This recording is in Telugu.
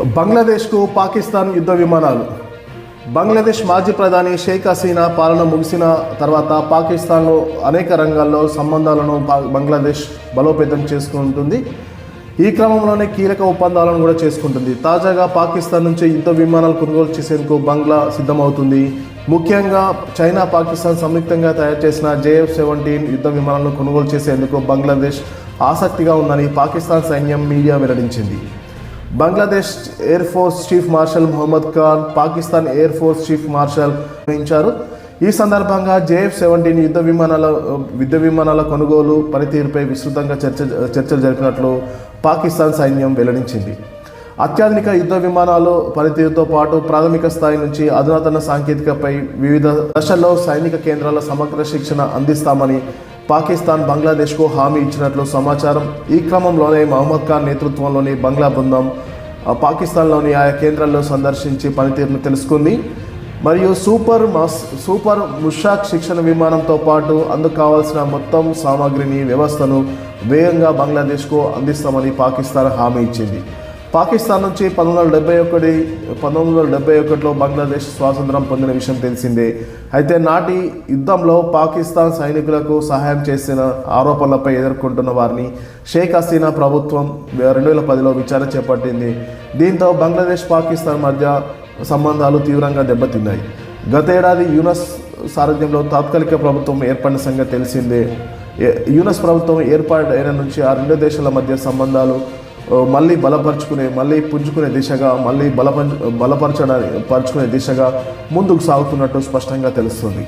బంగ్లాదేశ్కు పాకిస్తాన్ యుద్ధ విమానాలు. బంగ్లాదేశ్ మాజీ ప్రధాని షేక్ హసీనా పాలన ముగిసిన తర్వాత పాకిస్తాన్లో అనేక రంగాల్లో సంబంధాలను పా- బంగ్లాదేశ్ బలోపేతం చేసుకుంటుంది. ఈ క్రమంలోనే కీలక ఒప్పందాలను కూడా చేసుకుంటుంది. తాజాగా పాకిస్తాన్ నుంచి యుద్ధ విమానాలు కొనుగోలు చేసేందుకు బంగ్లా సిద్ధమవుతుంది. ముఖ్యంగా చైనా పాకిస్తాన్ సంయుక్తంగా తయారు చేసిన జేఎఫ్ సెవెంటీన్ యుద్ధ విమానాలను కొనుగోలు చేసేందుకు బంగ్లాదేశ్ ఆసక్తిగా ఉందని పాకిస్తాన్ సైన్యం మీడియా వెల్లడించింది. Bangladesh air force chief marshal Mohammad Khan Pakistan air force chief marshal వహించారు ఈ సందర్భంగా జేఎఫ్ సెవెంటీన్ యుద్ధ విమానాల యుద్ధ విమానాల కొనుగోలు పనితీరుపై విస్తృతంగా చర్చ చర్చలు జరిపినట్లు పాకిస్తాన్ సైన్యం వెల్లడించింది. అత్యాధునిక యుద్ధ విమానాలు పనితీరుతో పాటు ప్రాథమిక స్థాయి నుంచి అధునాతన సాంకేతికపై వివిధ దశల్లో సైనిక కేంద్రాల సమగ్ర శిక్షణ అందిస్తామని పాకిస్తాన్ బంగ్లాదేశ్కు హామీ ఇచ్చినట్లు సమాచారం. ఈ క్రమంలోనే మహమ్మద్ ఖాన్ నేతృత్వంలోని బంగ్లా బృందం పాకిస్తాన్లోని ఆయా కేంద్రాల్లో సందర్శించి పనితీరును తెలుసుకుంది. మరియు సూపర్ మస్ సూపర్ ముషాక్ శిక్షణ విమానంతో పాటు అందుకు కావాల్సిన మొత్తం సామాగ్రిని వ్యవస్థను వేగంగా బంగ్లాదేశ్కు అందిస్తామని పాకిస్తాన్ హామీ ఇచ్చింది. పాకిస్తాన్ నుంచి పంతొమ్మిది వందల డెబ్బై ఒకటి పంతొమ్మిది వందల డెబ్బై ఒకటిలో బంగ్లాదేశ్ స్వాతంత్రం పొందిన విషయం తెలిసిందే. అయితే నాటి యుద్ధంలో పాకిస్తాన్ సైనికులకు సహాయం చేసిన ఆరోపణలపై ఎదుర్కొంటున్న వారిని షేక్ హసీనా ప్రభుత్వం రెండు వేల పదిలో విచారణ చేపట్టింది. దీంతో బంగ్లాదేశ్ పాకిస్తాన్ మధ్య సంబంధాలు తీవ్రంగా దెబ్బతిన్నాయి. గతేడాది యూనస్ సారథ్యంలో తాత్కాలిక ప్రభుత్వం ఏర్పడిన సంగతి తెలిసిందే. యూనస్ ప్రభుత్వం ఏర్పాటైన నుంచి ఆ రెండు దేశాల మధ్య సంబంధాలు మళ్ళీ బలపరుచుకునే మళ్ళీ పుంజుకునే దిశగా మళ్ళీ బలపంచు బలపరచడానికి పరుచుకునే దిశగా ముందుకు సాగుతున్నట్టు స్పష్టంగా తెలుస్తుంది.